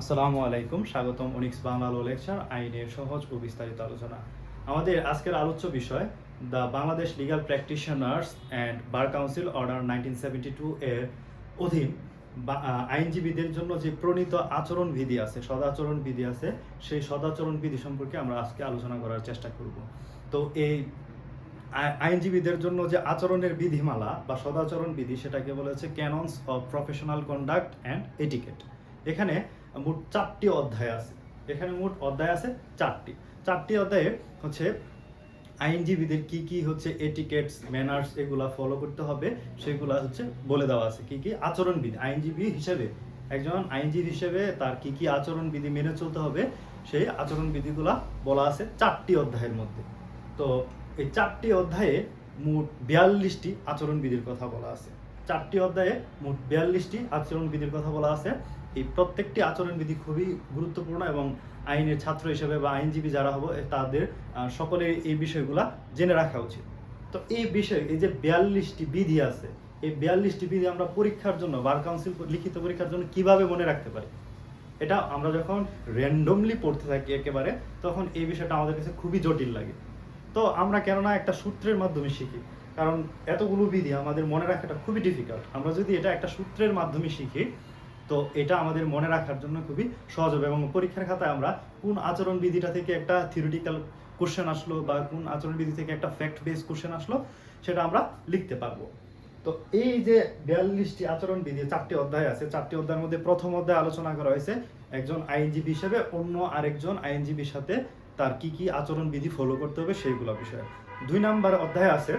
আসসালামু আলাইকুম, স্বাগতম অনিক্স বাংলা লো লেকচার আইনের সহজ ও বিস্তারিত আলোচনা। আমাদের আজকের আলোচ্য বিষয়, the Bangladesh legal practitioners and bar council order nineteen seventy two এর অধীন আইনজীবীদের জন্য যে প্রণীত আচরণ বিধি আছে, সদাচরণ বিধি আছে, সেই সদাচরণ বিধি সম্পর্কে আমরা আজকে আলোচনা করার চেষ্টা করব। তো এই আইনজীবীদের জন্য যে আচরণের বিধিমালা বা সদাচরণ বিধি, সেটাকে বলেছে canons of professional conduct and etiquette এখানে মোট চারটি অধ্যায় আছে। এখানে মোট অধ্যায় আছে চারটি। চারটি অধ্যায়ে হচ্ছে আইনজীবীদের কি কি হচ্ছে এটিকেটস, ম্যানার্স এগুলা ফলো করতে হবে, সেগুলা হচ্ছে বলে দেওয়া আছে। কি কি? আচরণবিধি। আইনজীবী হিসেবে, একজন আইনজীবী হিসেবে তার কি কি আচরণবিধি মেনে চলতে হবে, সেই আচরণবিধিগুলা বলা আছে চারটি অধ্যায়ের মধ্যে। তো এই চারটি অধ্যায়ে মোট বিয়াল্লিশটি আচরণবিধির কথা বলা আছে। চারটি অধ্যায়ে মোট বিয়াল্লিশটি আচরণবিধির কথা বলা আছে। এই প্রত্যেকটি আচরণবিধি খুবই গুরুত্বপূর্ণ এবং আইনের ছাত্র হিসেবে বা আইনজীবী যারা হব তাদের আহ, সকলের এই বিষয়গুলা জেনে রাখা উচিত। তো এই বিষয় এই যে বিয়াল্লিশটি বিধি আছে এই বিয়াল্লিশটি বিধি আমরা পরীক্ষার জন্য বার কাউন্সিল লিখিত পরীক্ষার জন্য কীভাবে মনে রাখতে পারি? এটা আমরা যখন র্যান্ডমলি পড়তে থাকি একেবারে তখন এই বিষয়টা আমাদের কাছে খুবই জটিল লাগে। তো আমরা কেননা একটা সূত্রের মাধ্যমে শিখি কারণ এতগুলো বিধি আমাদের মনে রাখাটা খুবই ডিফিকাল্ট আমরা যদি এটা একটা সূত্রের মাধ্যমে শিখি তো এটা আমাদের মনে রাখার জন্য খুবই সহজ হবে এবং পরীক্ষার খাতায় আমরা কোন আচরণ বিধিটা থেকে একটা থিওরিটিক্যাল কোশ্চেন আসলো বা কোন আচরণ বিধি থেকে একটা ফ্যাক্ট বেস কোশ্চেন আসলো সেটা আমরা লিখতে পারব। তো এই যে বিয়াল্লিশটি আচরণ বিধি চারটি অধ্যায় আছে, চারটি অধ্যায়ের মধ্যে প্রথম অধ্যায়ে আলোচনা করা হয়েছে, একজন আইনজীবী হিসেবে অন্য আরেকজন আইনজীবীর সাথে তার কি কি আচরণ বিধি ফলো করতে হবে সেইগুলো বিষয়ে। দুই নাম্বার অধ্যায় আছে,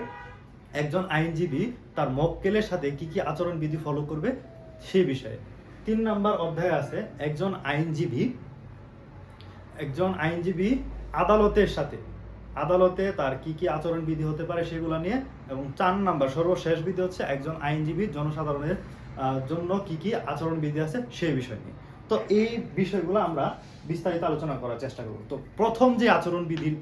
একজন আইনজীবী তার মক্কেলের সাথে কি কি আচরণ বিধি ফলো করবে সেই বিষয়ে। তিন নাম্বার অধ্যায় আছে, একজন আইনজীবী একজন আইনজীবী আদালতের সাথে, আদালতে তার কি কি আচরণ বিধি হতে পারে সেগুলো নিয়ে, এবং চার নাম্বার সর্বশেষ বিধি হচ্ছে একজন আইনজীবী জনসাধারণের জন্য কি কি আচরণ বিধি আছে সেই বিষয় নিয়ে। তো এই বিষয়গুলো আমরা বিস্তারিত আলোচনা করার চেষ্টা করব। তো প্রথম যে আচরণ বিধির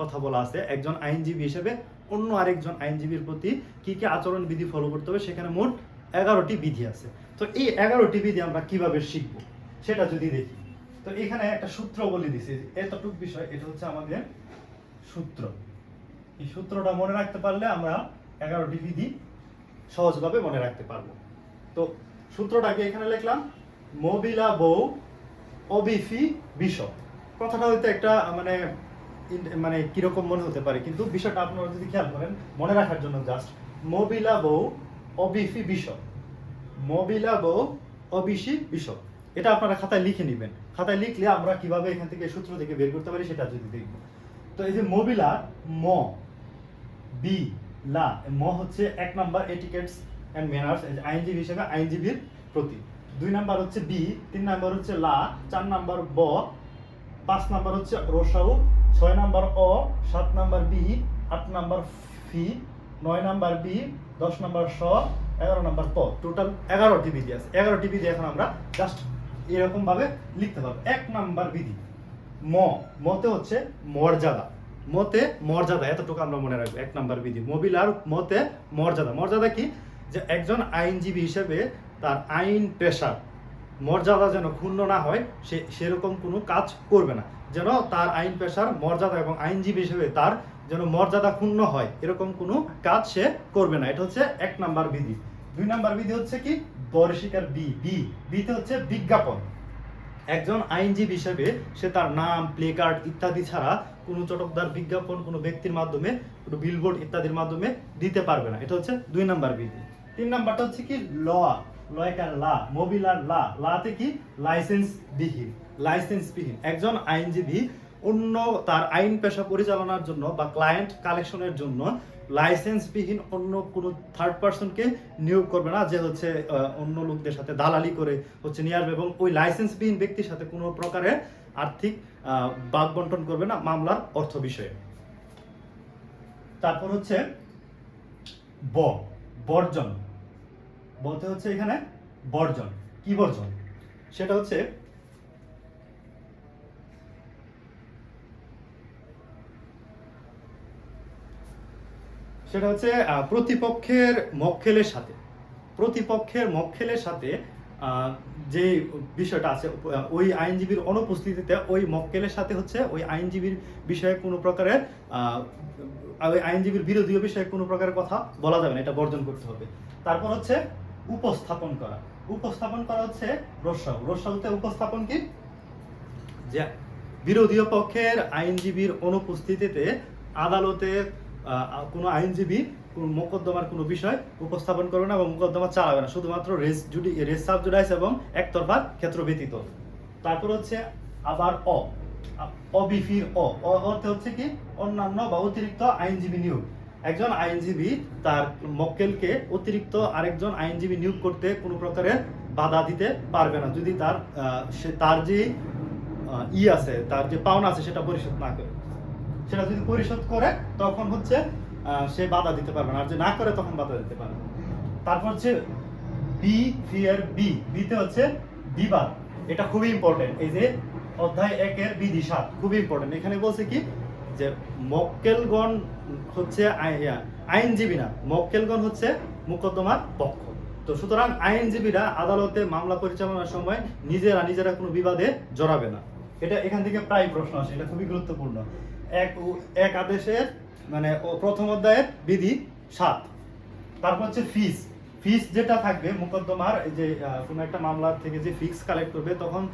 কথা বলা আছে, একজন আইনজীবী হিসেবে অন্য আরেকজন আইনজীবীর প্রতি কি কি আচরণ বিধি ফলো করতে হবে সেখানে মোট এগারোটি বিধি আছে। তো এই এগারোটি বিধি আমরা কীভাবে শিখব? সেটা যদি দেখি। তো এখানে একটা সূত্র বলে দিছি। এতটুক বিষয়, এটা হচ্ছে আমাদের সূত্র। এই সূত্রটা মনে রাখতে পারলে আমরা এগারোটি বিধি সহজভাবে মনে রাখতে পারব। তো সূত্রটাকে এখানে লিখলাম, মবিলা বউ অবিফি বিষয় কথাটা হয়তো একটা মানে মানে কীরকম মনে হতে পারে, কিন্তু বিষয়টা আপনারা যদি খেয়াল করেন, মনে রাখার জন্য জাস্ট, মবিলা বউ অবিফি বিষয় মবিলা বউ অবিসি বিষয় এটা আপনারা খাতায় লিখে নেবেন। খাতায় লিখলে আমরা কীভাবে এখান থেকে সূত্র থেকে বের করতে পারি সেটা যদি দেখব। তো এই যে মবিলা, ম, বি, লা, ম হচ্ছে এক নাম্বার এটিকেটস এন্ড ম্যানার্স আইনজীবী হিসেবে আইনজীবীর প্রতি দুই নাম্বার হচ্ছে বি, তিন নাম্বার হচ্ছে লা, চার নাম্বার ব, পাঁচ নাম্বার হচ্ছে রসাউ, ছয় নাম্বার অ, সাত নাম্বার বি, আট নাম্বার ফি নয় নাম্বার বি, দশ নাম্বার স এগারো নাম্বার প। টোটাল এগারোটি বিধি আছে। এগারোটি বিধি এখন আমরা জাস্ট এরকম ভাবে লিখতে পারব। এক নাম্বার বিধি। ম। মতে হচ্ছে মর্যাদা। মতে মর্যাদা, এতটুকু আমরা মনে রাখব। এক নাম্বার বিধি। মবিলার মতে মর্যাদা। মর্যাদা কি? যে একজন আইনজীবী হিসেবে তার আইন পেশার মর্যাদা যেন ক্ষুণ্ণ না হয়, সে সেরকম কোনো কাজ করবে না। যেন তার আইন পেশার মর্যাদা এবং আইনজীবী হিসেবে তার যেন মর্যাদা ক্ষুণ্ণ হয়, এরকম কোনো কাজ সে করবে না। এটা হচ্ছে এক নাম্বার বিধি। দুই নাম্বার বিধি হচ্ছে কি? দর্শিকার বি বি। বিতে হচ্ছে বিজ্ঞাপন। একজন আইনজীবী হিসেবে সে তার নাম, প্লে কার্ড ইত্যাদি ছাড়া কোনো চটকদার বিজ্ঞাপন কোনো ব্যক্তির মাধ্যমে, কোনো বিলবোর্ড ইত্যাদির মাধ্যমে দিতে পারবে না। এটা হচ্ছে দুই নাম্বার বিধি। তিন নাম্বারটা হচ্ছে কি? ল লয়কার লা মোবিলার লা। লাতে কি? লাইসেন্স বিহীন লাইসেন্স বিহীন। একজন আইনজীবী অন্য তার আইন পেশা পরিচালনার জন্য বা ক্লায়েন্ট কালেকশনের জন্য লাইসেন্সবিহীন অন্য কোনো থার্ড পার্সনকে নিয়োগ করবে না, যে হচ্ছে অন্য লোকদের সাথে দালালি করে হচ্ছে নিয়ে আসবে এবং ওই লাইসেন্সবিহীন ব্যক্তির সাথে কোনো প্রকারের আর্থিক বাদ বন্টন করবে না মামলার অর্থ বিষয়ে। তারপর হচ্ছে ব, বর্জন। বলতে হচ্ছে এখানে বর্জন। কি বর্জন? সেটা হচ্ছে সেটা হচ্ছে প্রতিপক্ষের মক্কেলের সাথে। প্রতিপক্ষের মক্কেলের সাথে যে বিষয়টা আছে ওই আইনজীবীর অনুপস্থিতিতে ওই মক্কেলের সাথে হচ্ছে, ওই আইনজীবীর বিষয়ে কোনো প্রকারের ওই আইনজীবীর বিরোধীয় বিষয়ে কোনো প্রকারের কথা বলা যাবে না, এটা বর্জন করতে হবে। তারপর হচ্ছে, উপস্থাপন করা। উপস্থাপন করা হচ্ছে রসাউ। রসাউতে উপস্থাপন কি? যে বিরোধীয় পক্ষের আইনজীবীর অনুপস্থিতিতে আদালতে কোনো আইনজীবী মোকদ্দমার কোনো বিষয় উপস্থাপন করবে না এবং মোকদ্দমা চালাবে না। শুধুমাত্র রেস জুডি, রেস সাব জুডাইস এবং একতরফা ক্ষেত্র ব্যতীত। তারপর হচ্ছে আবার অ অবিফির অ। অর্থে হচ্ছে কি? অন্যান্য বা অতিরিক্ত আইনজীবী নিয়োগ। একজন আইনজীবী তার মক্কেলকে অতিরিক্ত আরেকজন আইনজীবী নিয়োগ করতে কোনো প্রকারের বাধা দিতে পারবে না। যদি তার সে তার যে ই আছে, তার যে পাওনা আছে, সেটা পরিশোধ না করে। সেটা যদি পরিশোধ করে, তখন হচ্ছে সে বাধা দিতে পারবে না। আর যে না করে, তখন বাধা দিতে পারবে তারপর হচ্ছে বি ফিয়ার বি বিতে হচ্ছে বিবাদ। এটা খুবই ইম্পর্টেন্ট এই যে অধ্যায় একের বিধি সাত, খুবই ইম্পর্টেন্ট এখানে বলছে কি? যে মক্কেলগণ হচ্ছে আই- আইনজীবী না। মক্কেলগণ হচ্ছে মোকদ্দমার পক্ষ। তো সুতরাং আইনজীবীরা আদালতে মামলা পরিচালনার সময় নিজেরা নিজেরা কোনো বিবাদে জড়াবে না। এটা এখান থেকে প্রায় প্রশ্ন আসে। এটা খুবই গুরুত্বপূর্ণ। এক এক আদেশের মানে প্রথম অধ্যায়ের বিধি সাত। তারপর হচ্ছে ফিস ফিস যেটা থাকবে, মোকদ্দমার যে কোনো একটা মামলা থেকে যে ফিক্স কালেক্ট করবে, তখন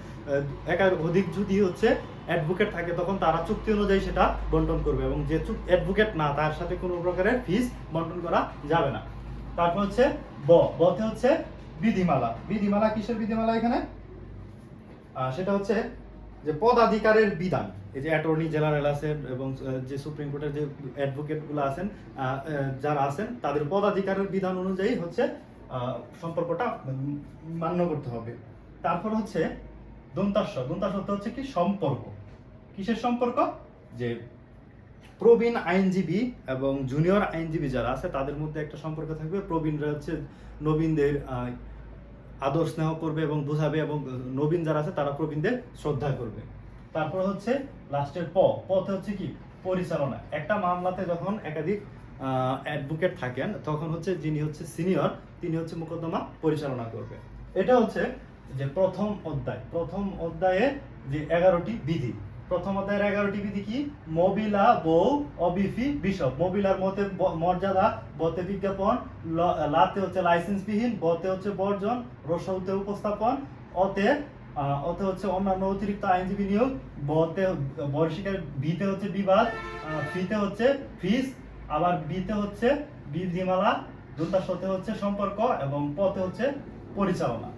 একার অধিক যদি হচ্ছে অ্যাডভোকেট থাকে, তখন তারা চুক্তি অনুযায়ী সেটা বন্টন করবে এবং যে অ্যাডভোকেট না, তার সাথে কোনো প্রকারের ফিস বন্টন করা যাবে না। তারপর হচ্ছে ব। বতে হচ্ছে বিধিমালা। বিধিমালা, কিসের বিধিমালা এখানে? সেটা হচ্ছে যে পদাধিকারের বিধান, এই যে অ্যাটর্নি জেনারেল আছেন এবং যে সুপ্রিম কোর্টের যে অ্যাডভোকেটগুলো আছেন যারা আছেন, তাদের পদাধিকারের বিধান অনুযায়ী হচ্ছে সম্পর্কটা মান্য করতে হবে। তারপর হচ্ছে দন্তাস্ব দন্তাস্ব হচ্ছে কি? সম্পর্ক। কিসের সম্পর্ক? যে প্রবীণ আইনজীবী এবং জুনিয়র আইনজীবী যারা আছে, তাদের মধ্যে একটা সম্পর্ক থাকবে। প্রবীণরা হচ্ছে নবীনদের আদর স্নেহ করবে এবং বুঝাবে এবং নবীন যারা আছে, তারা প্রবীণদের শ্রদ্ধা করবে। তারপর হচ্ছে লাস্টের প। পথে হচ্ছে কি? পরিচালনা। একটা মামলাতে যখন একাধিক অ্যাডভোকেট থাকেন, তখন হচ্ছে যিনি হচ্ছে সিনিয়র তিনি হচ্ছে মোকদ্দমা পরিচালনা করবে। এটা হচ্ছে যে প্রথম অধ্যায়। প্রথম অধ্যায়ে যে এগারোটি বিধি। প্রথম অধ্যায়ের এগারোটি বিধি কি? মবিলা, বউ, অবিফি বিশপ মবিলার মতে মর্যাদা, বতে বিজ্ঞাপন লাতে হচ্ছে লাইসেন্সবিহীন, বতে হচ্ছে বর্জন, রসৌতে উপস্থাপন, অতে অতে হচ্ছে অন্যান্য অতিরিক্ত আইনজীবী নিয়োগ, বতে বর্ষিকার বিতে হচ্ছে বিবাদ ফিতে হচ্ছে ফিস, আবার বিতে হচ্ছে বিধিমালা দুটাশতে হচ্ছে সম্পর্ক, এবং পথে হচ্ছে পরিচালনা।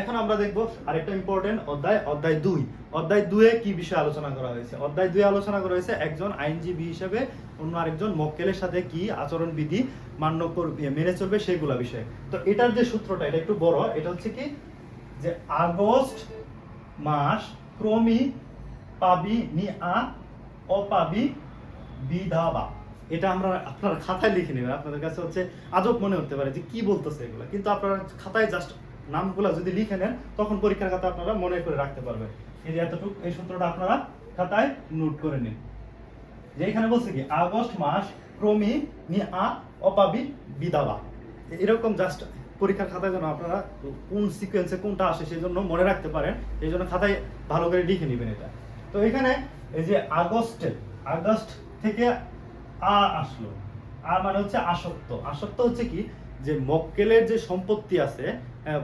এখন আমরা দেখব আরেকটা ইম্পর্টেন্ট অধ্যায় অধ্যায় দুই। অধ্যায় দুয়ে কি বিষয়ে আলোচনা করা হয়েছে? অধ্যায় দুয়ে আলোচনা করা হয়েছে একজন আইনজীবী হিসেবে অন্য আরেকজন মক্কেলের সাথে কি আচরণ বিধি মান্য করবে মেনে চলবে সেগুলা বিষয়ে। তো এটার যে সূত্রটা, এটা একটু বড়, এটা হচ্ছে কি যে আগস্ট মাস ক্রমি পাবি নি আ, অপাবি বিধাবা। এটা আমরা আপনার খাতায় লিখে নেবেন। আপনাদের কাছে হচ্ছে আজব মনে হতে পারে যে কি বলতেছে এগুলো। কিন্তু আপনারা খাতায় জাস্ট নামগুলো যদি লিখে নেন, তখন পরীক্ষার খাতা আপনারা মনে করে রাখতে পারবেন। এই এতটুকু, এই সূত্রটা আপনারা খাতায় নোট করে নিন। যে এখানে বলছে কি, আগস্ট মাস ক্রমি নি আ অপাবি বিদাবা। এরকম জাস্ট পরীক্ষার খাতায় যেন আপনারা কোন সিকোয়েন্সে কোনটা আসে সেই জন্য মনে রাখতে পারেন। এই জন্য খাতায় ভালো করে লিখে নেবেন এটা। তো এখানে এই যে আগস্টে, আগস্ট থেকে আ আসলো। আর মানে হচ্ছে আসক্ত। আসক্ত হচ্ছে কি যে মক্কেলের যে সম্পত্তি আছে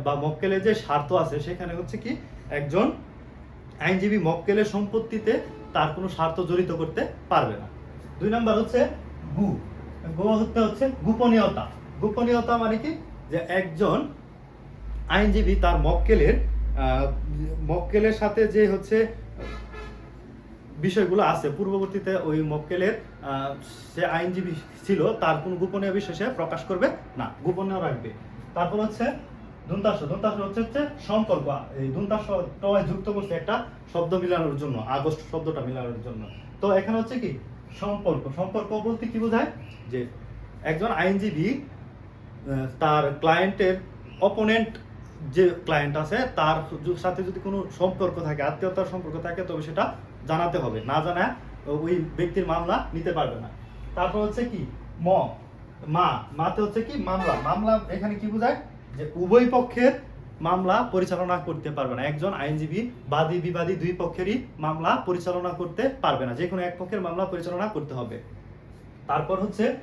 বা মক্কেলের যে স্বার্থ আছে, সেখানে হচ্ছে কি একজন আইনজীবী মক্কেলের সম্পত্তিতে তার কোনো স্বার্থ জড়িত করতে পারবে না। দুই নাম্বার হচ্ছে গু। গু হতে হচ্ছে গোপনীয়তা। গোপনীয়তা মানে কি? যে একজন আইনজীবী তার মক্কেলের মক্কেলের সাথে যে হচ্ছে বিষয়গুলো আছে। পূর্ববর্তীতে ওই মক্কেলের সে আইনজীবী ছিল, তার কোনো গোপনীয় বিষয় সে প্রকাশ করবে না, গোপনীয় রাখবে। তারপর হচ্ছে দুন্তাস দুন্তাস হচ্ছে হচ্ছে সম্পর্ক এই দুন্তাস যুক্ত করছে একটা শব্দ মিলানোর জন্য, আগস্ট শব্দটা মিলানোর জন্য। তো এখানে হচ্ছে কি? সম্পর্ক সম্পর্ক বলতে কি বোঝায়? যে একজন আইনজীবী তার ক্লায়েন্টের অপোনেন্ট যে ক্লায়েন্ট আছে, তার সাথে যদি কোনো সম্পর্ক থাকে, আত্মীয়তার সম্পর্ক থাকে, তবে সেটা জানাতে হবে। না জানা ওই ব্যক্তির মামলা নিতে পারবে না। তারপর হচ্ছে কি? ম। মা। মাতে হচ্ছে কি? মামলা। মামলা এখানে কি বোঝায়? যে উভয় পক্ষের মামলা পরিচালনা করতে পারবে না। একজন আইনজীবী, বাদী, বিবাদী দুই পক্ষেরই মামলা পরিচালনা করতে পারবে না। যে কোনো এক পক্ষের মামলা পরিচালনা করতে হবে। তারপর হচ্ছে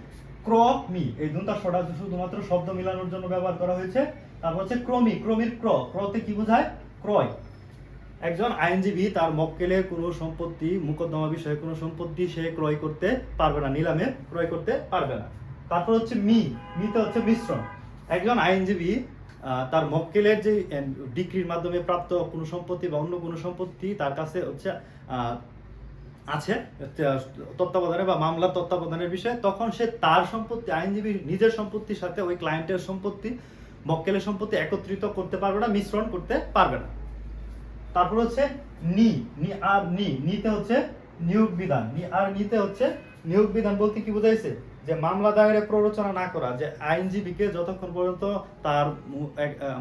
ক্রমি এই দুটা সটা শুধুমাত্র শব্দ মিলানোর জন্য ব্যবহার করা হয়েছে। তারপর হচ্ছে ক্রমি। ক্রমির ক্র। ক্রতে কি বোঝায়? ক্রয়। একজন আইনজীবী তার মক্কেলের কোনো সম্পত্তি মোকদ্দমা বিষয়ে কোনো সম্পত্তি সে ক্রয় করতে পারবে না, নিলামে ক্রয় করতে পারবে না। তারপর হচ্ছে মি, মিতে হচ্ছে মিশ্রণ। একজন আইনজীবী তার মক্কেলের যে ডিগ্রির মাধ্যমে প্রাপ্ত কোনো সম্পত্তি বা অন্য কোনো সম্পত্তি তার কাছে হচ্ছে আছে তত্ত্বাবধানে বা মামলার তত্ত্বাবধানের বিষয়ে, তখন সে তার সম্পত্তি, আইনজীবীর নিজের সম্পত্তির সাথে ওই ক্লায়েন্টের সম্পত্তি, মক্কেলের সম্পত্তি একত্রিত করতে পারবে না, মিশ্রণ করতে পারবে না। তারপর হচ্ছে নি নি আর নি, নিতে হচ্ছে নিয়োগ বিধান। নি আর নিতে হচ্ছে নিয়োগ বিধান বলতে কি বোঝাইছে? যে মামলা দায়েরে প্ররোচনা না করা, যে আইনজীবীকে যতক্ষণ পর্যন্ত তার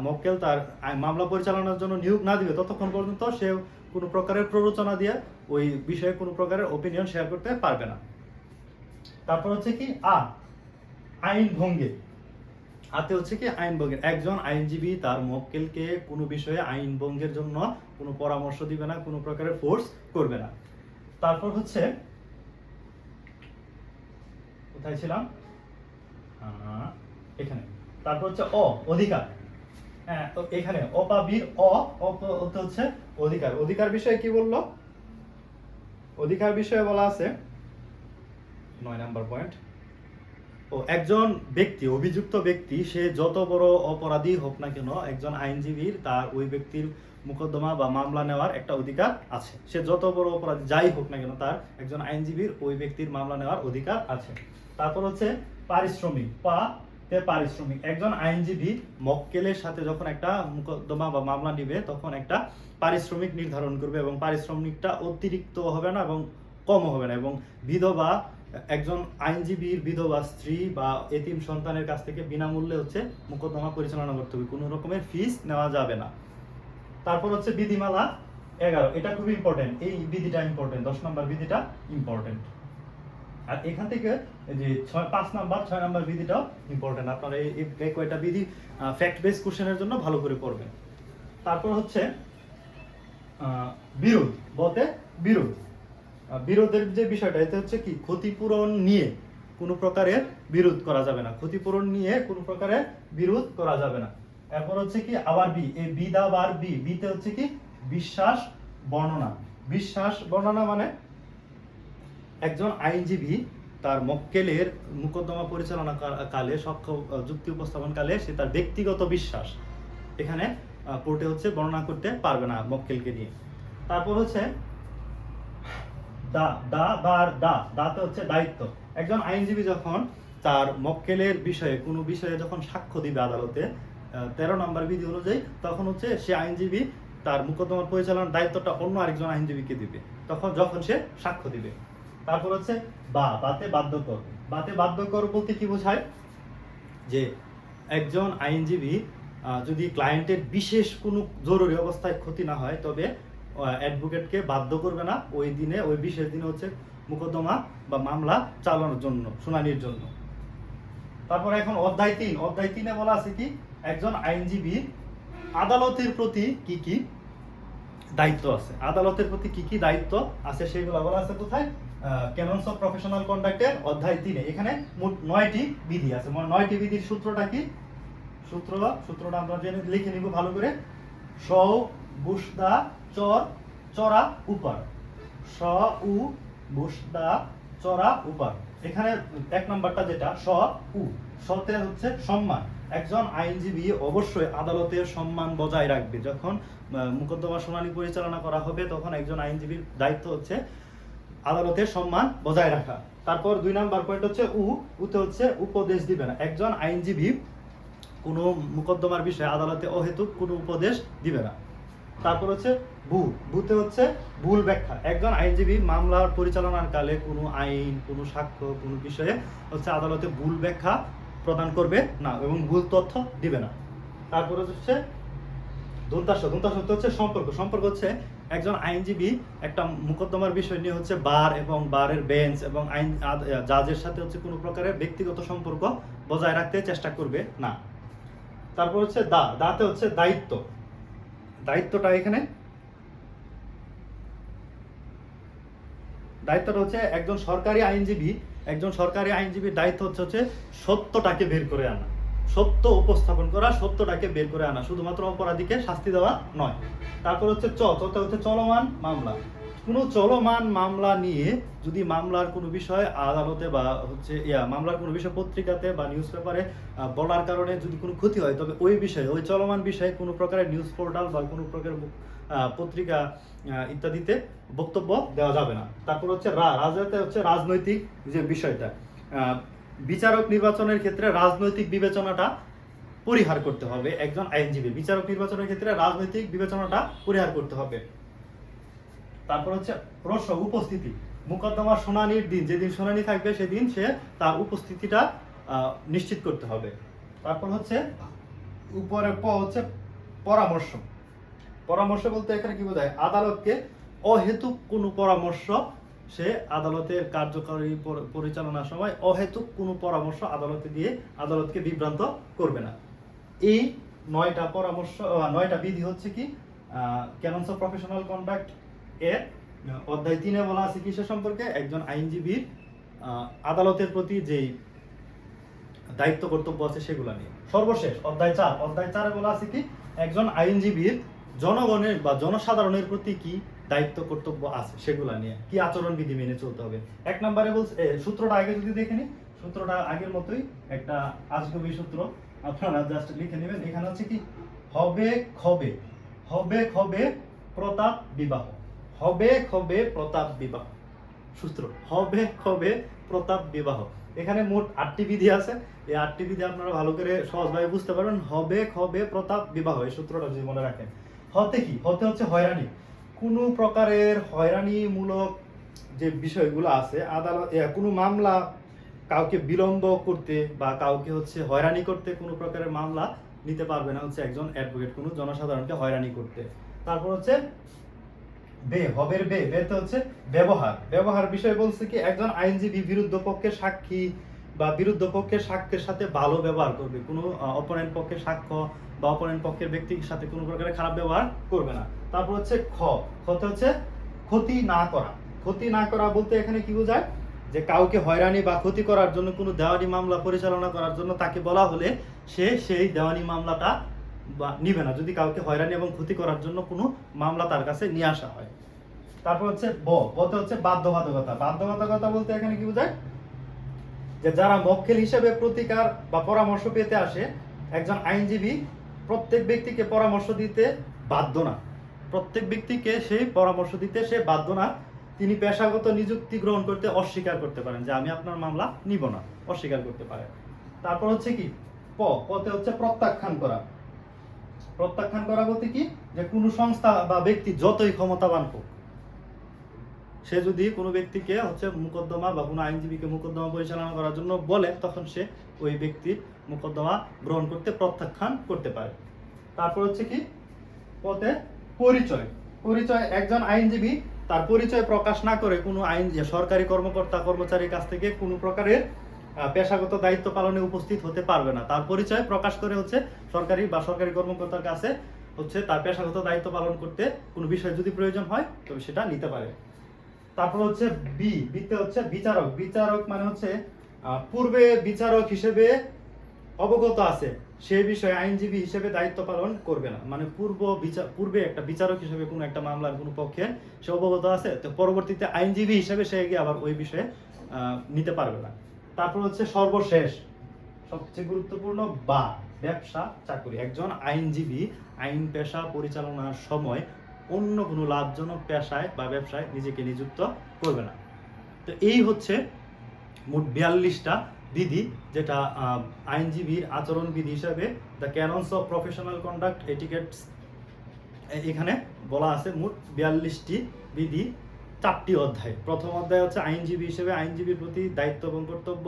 মক্কেল তার মামলা পরিচালনার জন্য নিয়োগ না দিবে, ততক্ষণ পর্যন্ত সে কোনো প্রকারের প্ররোচনা দিয়ে ওই বিষয়ে কোনো প্রকারের ওপিনিয়ন শেয়ার করতে পারবে না। তারপর হচ্ছে কি? আ আইন ভঙ্গে হাতে হচ্ছে কি আইন ভঙ্গের একজন আইনজীবী তার মক্কেলকে কোনো বিষয়ে আইন ভঙ্গের জন্য কোনো পরামর্শ দিবে না, কোনো প্রকারের ফোর্স করবে না। তারপর হচ্ছে, কোথায় ছিলাম? এখানে। তারপর হচ্ছে অ, অধিকার। হ্যাঁ তো এখানে অপাবীর অ হচ্ছে অধিকার। অধিকার বিষয়ে কি বলল? অধিকার বিষয়ে বলা আছে, নয় নাম্বার পয়েন্ট একজন ব্যক্তি, অভিযুক্ত ব্যক্তি, সে যত বড় অপরাধী হোক না কেন একজন আইনজীবীর, তার ওই ব্যক্তির মোকদ্দমা বা মামলা নেওয়ার একটা অধিকার আছে। সে যত বড় অপরাধী যাই হোক না কেন, তার একজন আইনজীবীর ওই ব্যক্তির মামলা নেওয়ার অধিকার আছে। তারপর হচ্ছে পারিশ্রমিক, পা তে পারিশ্রমিক। একজন আইনজীবী মক্কেলের সাথে যখন একটা মোকদ্দমা বা মামলা নিবে, তখন একটা পারিশ্রমিক নির্ধারণ করবে এবং পারিশ্রমিকটা অতিরিক্ত হবে না এবং কম হবে না এবং বিধবা একজন আইনজীবীর বিধবা স্ত্রী বা এতিম সন্তানের কাছ থেকে বিনামূল্যে হচ্ছে মোকদ্দমা পরিচালনা করতে হবে। কোনো রকমের ফিস নেওয়া যাবে না। তারপর হচ্ছে বিধিমালা এগারো। এটা খুব ইম্পর্টেন্ট এই বিধিটা ইম্পর্টেন্ট দশ নম্বর বিধিটা ইম্পর্টেন্ট আর এখান থেকে যে ছয়, পাঁচ নাম্বার, ছয় নাম্বার বিধিটাও ইম্পর্টেন্ট আপনারা এই কয়টা বিধি ফ্যাক্ট বেস কোশ্চেনের জন্য ভালো করে পড়বেন। তারপর হচ্ছে বিরোধ। বলতে বিরোধ। বিরোধের যে বিষয়টা, এতে হচ্ছে কি, ক্ষতিপূরণ নিয়ে কোনো প্রকারের বিরোধ করা যাবে না। ক্ষতিপূরণ নিয়ে কোনো প্রকারের বিরোধ করা যাবে না। এরপর হচ্ছে কি, আবার বি, এই বি দা বার বি, বিতে হচ্ছে কি, বিশ্বাস, বর্ণনা। বিশ্বাস, বর্ণনা মানে একজন আইনজীবী তার মক্কেলের মোকদ্দমা পরিচালনা কালে সক্ষম যুক্তি উপস্থাপন কালে সে তার ব্যক্তিগত বিশ্বাস এখানে কোর্টে হচ্ছে বর্ণনা করতে পারবে না মক্কেলকে নিয়ে। তারপর হচ্ছে দা দা, বার, দা। দাতে হচ্ছে দায়িত্ব। একজন আইনজীবী যখন তার মক্কেলের বিষয়ে, কোনো বিষয়ে যখন সাক্ষ্য দিবে আদালতে তেরো নম্বর বিধি অনুযায়ী, তখন হচ্ছে সে আইনজীবী তার মোকদ্দমার পরিচালনার দায়িত্বটা অন্য আরেকজন আইনজীবীকে দিবে। তখন যখন সে সাক্ষ্য দিবে। তারপর হচ্ছে বা, বাতে বাধ্যকর বাতে বাধ্যকর বলতে কি বোঝায়? যে একজন আইনজীবী যদি ক্লায়েন্টের বিশেষ কোনো জরুরি অবস্থায় ক্ষতি না হয়, তবে অ্যাডভোকেটকে বাধ্য করবে না ওই দিনে, ওই বিশেষ দিনে হচ্ছে মোকদ্দমা বা মামলা চালানোর জন্য, শুনানির জন্য। তারপর এখন অধ্যায় তিন। অধ্যায় তিনে বলা আছে কি, একজন আইনজীবী আদালতের প্রতি কি কি দায়িত্ব আছে? আদালতের প্রতি কি কি দায়িত্ব আছে সেগুলো বলা আছে কোথায়? ক্যাননস অফ প্রফেশনাল কন্ডাক্টের অধ্যায় তিনে। এখানে মোট নয়টি বিধি আছে। মোট নয়টি বিধির সূত্রটা কি? সূত্র সূত্রটা আমরা জেনে লিখে নিব ভালো করে। স বুসদা চর চরা উপার। স, উ, বুসদা চরা উপার। এখানে এক নাম্বারটা যেটা, স, উ। সতে হচ্ছে সম্মান। একজন আইনজীবী অবশ্যই আদালতের সম্মান বজায় রাখবে। যখন মোকদ্দমা শুনানি পরিচালনা করা হবে, তখন একজন আইনজীবীর দায়িত্ব হচ্ছে আদালতের সম্মান বজায় রাখা। তারপর দুই নাম্বার পয়েন্ট হচ্ছে উ। উতে হচ্ছে উপদেশ দিবে না। একজন আইনজীবী কোনো মোকদ্দমার বিষয়ে আদালতে অহেতুক কোনো উপদেশ দিবে না। তারপর হচ্ছে ভু। ভূতে হচ্ছে ভুল ব্যাখ্যা। একজন আইনজীবী মামলার পরিচালনার কালে কোনো আইন, কোনো সাক্ষ্য, কোনো বিষয়ে হচ্ছে আদালতে ভুল ব্যাখ্যা প্রদান করবে না এবং ভুল তথ্য দিবে না। তারপরে হচ্ছে দন্তাস দন্তাস হচ্ছে সম্পর্ক। সম্পর্ক হচ্ছে একজন আইনজীবী একটা মোকদ্দমার বিষয় নিয়ে হচ্ছে বার এবং বারের বেঞ্চ এবং আইন জাজের সাথে হচ্ছে কোনো প্রকারের ব্যক্তিগত সম্পর্ক বজায় রাখতে চেষ্টা করবে না। তারপর হচ্ছে দা। দাতে হচ্ছে দায়িত্ব। দায়িত্বটা এখানে? দায়িত্বটা হচ্ছে একজন সরকারি আইনজীবী, একজন সরকারি আইনজীবীর দায়িত্ব হচ্ছে হচ্ছে সত্যটাকে বের করে আনা। সত্য উপস্থাপন করা, সত্যটাকে বের করে আনা। শুধুমাত্র অপরাধীকে শাস্তি দেওয়া নয়। তারপর হচ্ছে চ চটা হচ্ছে চলমান মামলা। কোনো চলমান মামলা নিয়ে যদি মামলার কোনো বিষয় আদালতে বা হচ্ছে ইয়া মামলার কোনো বিষয় পত্রিকাতে বা নিউজ পেপারে বলার কারণে যদি কোনো ক্ষতি হয় তবে ওই বিষয়ে ওই চলমান বিষয়ে কোনো প্রকারের নিউজ পোর্টাল বা কোনো প্রকারের আহ, পত্রিকা ইত্যাদিতে বক্তব্য দেওয়া যাবে না। তারপর হচ্ছে রাজনীতি হচ্ছে রাজনৈতিক যে বিষয়টা বিচারক নির্বাচনের ক্ষেত্রে রাজনৈতিক বিবেচনাটা পরিহার করতে হবে। একজন আইনজীবী বিচারক নির্বাচনের ক্ষেত্রে রাজনৈতিক বিবেচনাটা পরিহার করতে হবে। তারপর হচ্ছে প্রশ্ন, উপস্থিতি। মোকদ্দমার শুনানির দিন, যেদিন শুনানি থাকবে, সেদিন সে তার উপস্থিতিটা নিশ্চিত করতে হবে। তারপর হচ্ছে উপরে প হচ্ছে পরামর্শ। পরামর্শ বলতে এখানে কি বোঝায়? আদালতকে অহেতুক কোনো পরামর্শ সে আদালতের কার্যকারী পর- পরিচালনার সময় অহেতুক কোনো পরামর্শ আদালতে দিয়ে আদালতকে বিভ্রান্ত করবে না। এই নয়টা পরামর্শ নয়টা বিধি হচ্ছে কি? ক্যানন্স অফ প্রফেশনাল কন্ডাক্ট এর অধ্যায় তিনে বলা আছে কিসের সম্পর্কে? একজন আইনজীবীর আদালতের প্রতি যেই দায়িত্ব, কর্তব্য আছে সেগুলো নিয়ে। সর্বশেষ, অধ্যায় চার। অধ্যায় চারে বলা আছে কি, একজন আইনজীবীর জনগণের বা জনসাধারণের প্রতি কি দায়িত্ব, কর্তব্য আছে সেগুলো নিয়ে। কি আচরণ বিধি মেনে চলতে হবে? এক নম্বরে বলছে সূত্রটা আগে যদি দেখে নি সূত্রটা আগের মতোই একটা আজগবি সূত্র, আপনারা জাস্ট লিখে নেবেন। এখানে হচ্ছে কি, হবে খবে হবে খবে প্রতাপ বিবাহ। হবে খবে প্রতাপ বিবাহ। সূত্র, হবে খবে প্রতাপ বিবাহ। এখানে মোট আটটি বিধি আছে। এই আটটি বিধি আপনারা ভালো করে সহজভাবে বুঝতে পারবেন। হবে খবে প্রতাপ বিবাহ, এই সূত্রটা যদি মনে রাখেন। হতে কি? হতে হচ্ছে হয়রানি। কোনো প্রকারের হয়রানিমূলক যে বিষয়গুলো আছে, আদালত কোনো মামলা কাউকে বিলম্ব করতে বা কাউকে হচ্ছে হয়রানি করতে কোনো প্রকারের মামলা নিতে পারবে না। হচ্ছে একজন অ্যাডভোকেট কোনো জনসাধারণকে হয়রানি করতে। তারপর হচ্ছে বে, হবের বে বেতে হচ্ছে ব্যবহার। ব্যবহার বিষয় বলছে কি, একজন আইনজীবী বিরুদ্ধ পক্ষের সাক্ষী বা বিরুদ্ধ পক্ষের সাক্ষ্যের সাথে ভালো ব্যবহার করবে। কোনো অপোনেন্ট পক্ষের সাক্ষ্য বা অপোনেন্ট পক্ষের ব্যক্তির সাথে কোনো প্রকারের খারাপ ব্যবহার করবে না। তারপর হচ্ছে খ। খতে হচ্ছে ক্ষতি না করা। ক্ষতি না করা বলতে এখানে কি বোঝায়? যে কাউকে হয়রানি বা ক্ষতি করার জন্য কোনো দেওয়ানি মামলা পরিচালনা করার জন্য তাকে বলা হলে সে সেই দেওয়ানি মামলাটা বা নিবে না, যদি কাউকে হয়রানি এবং ক্ষতি করার জন্য কোনো মামলা তার কাছে নিয়ে আসা হয়। তারপর হচ্ছে ব, বতে হচ্ছে বাধ্যবাধকতা। বাধ্যবাধকতা বলতে এখানে কি বোঝায়? যে যারা মক্কেল হিসেবে প্রতিকার বা পরামর্শ পেতে আসে, একজন আইনজীবী প্রত্যেক ব্যক্তিকে পরামর্শ দিতে বাধ্য না। প্রত্যেক ব্যক্তিকে সেই পরামর্শ দিতে সে বাধ্য না। তিনি পেশাগত নিযুক্তি গ্রহণ করতে অস্বীকার করতে পারেন যে আমি আপনার মামলা নিব না, অস্বীকার করতে পারেন। তারপর হচ্ছে কি? প, পতে হচ্ছে প্রত্যাখ্যান করা। প্রত্যাখ্যান করা বলতে কি? যে কোনো সংস্থা বা ব্যক্তি যতই ক্ষমতাবান হোক, সে যদি কোনো ব্যক্তিকে হচ্ছে মোকদ্দমা বা কোনো আইনজীবীকে মোকদ্দমা পরিচালনা করার জন্য বলে, তখন সে ওই ব্যক্তির মোকদ্দমা গ্রহণ করতে, প্রত্যাখ্যান করতে পারে। তারপর হচ্ছে কি? পথে পরিচয়। পরিচয়, একজন আইনজীবী তার পরিচয় প্রকাশ না করে কোনো আইন সরকারি কর্মকর্তা, কর্মচারীর কাছ থেকে কোনো প্রকারের পেশাগত দায়িত্ব পালনে উপস্থিত হতে পারবে না। তার পরিচয় প্রকাশ করে হচ্ছে সরকারি বা সরকারি কর্মকর্তার কাছে হচ্ছে তার পেশাগত দায়িত্ব পালন করতে কোনো বিষয় যদি প্রয়োজন হয়, তবে সেটা নিতে পারে। তারপর হচ্ছে বি বিতে হচ্ছে বিচারক। বিচারক মানে হচ্ছে পূর্বে বিচারক হিসেবে অবগত আছে সেই বিষয়ে আইনজীবী হিসেবে দায়িত্ব পালন করবে না। মানে পূর্ব বিচার পূর্বে একটা বিচারক হিসেবে কোনো একটা মামলার কোনো পক্ষে সে অবগত আছে, তো পরবর্তীতে আইনজীবী হিসেবে সে গিয়ে আবার ওই বিষয়ে নিতে পারবে না। তারপর হচ্ছে সর্বশেষ, সবচেয়ে গুরুত্বপূর্ণ বা ব্যবসা, চাকরি। একজন আইনজীবী, আইন, পেশা পরিচালনার সময় অন্য কোনো লাভজনক পেশায় বা ব্যবসায় নিজেকে নিযুক্ত করবে না। তো এই হচ্ছে মোট বিয়াল্লিশটা বিধি যেটা আইনজীবীর আচরণ বিধি হিসাবে the canons of professional conduct etiquettes এখানে বলা আছে মোট বিয়াল্লিশটি বিধি। চারটি অধ্যায়। প্রথম অধ্যায় হচ্ছে আইনজীবী হিসেবে আইনজীবীর প্রতি দায়িত্ব এবং কর্তব্য।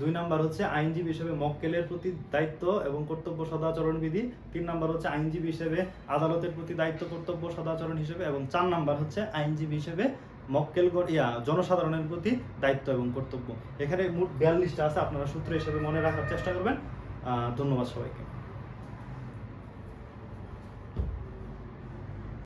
দুই নাম্বার হচ্ছে আইনজীবী হিসেবে মক্কেলের প্রতি দায়িত্ব এবং কর্তব্য সদাচরণ বিধি তিন নাম্বার হচ্ছে আইনজীবী হিসেবে আদালতের প্রতি দায়িত্ব, কর্তব্য সদাচরণ হিসেবে এবং চার নাম্বার হচ্ছে আইনজীবী হিসেবে মক্কেলগণ ইয়া, জনসাধারণের প্রতি দায়িত্ব এবং কর্তব্য। এখানে মোট বিয়াল্লিশটা আছে, আপনারা সূত্র হিসেবে মনে রাখার চেষ্টা করবেন। ধন্যবাদ সবাইকে।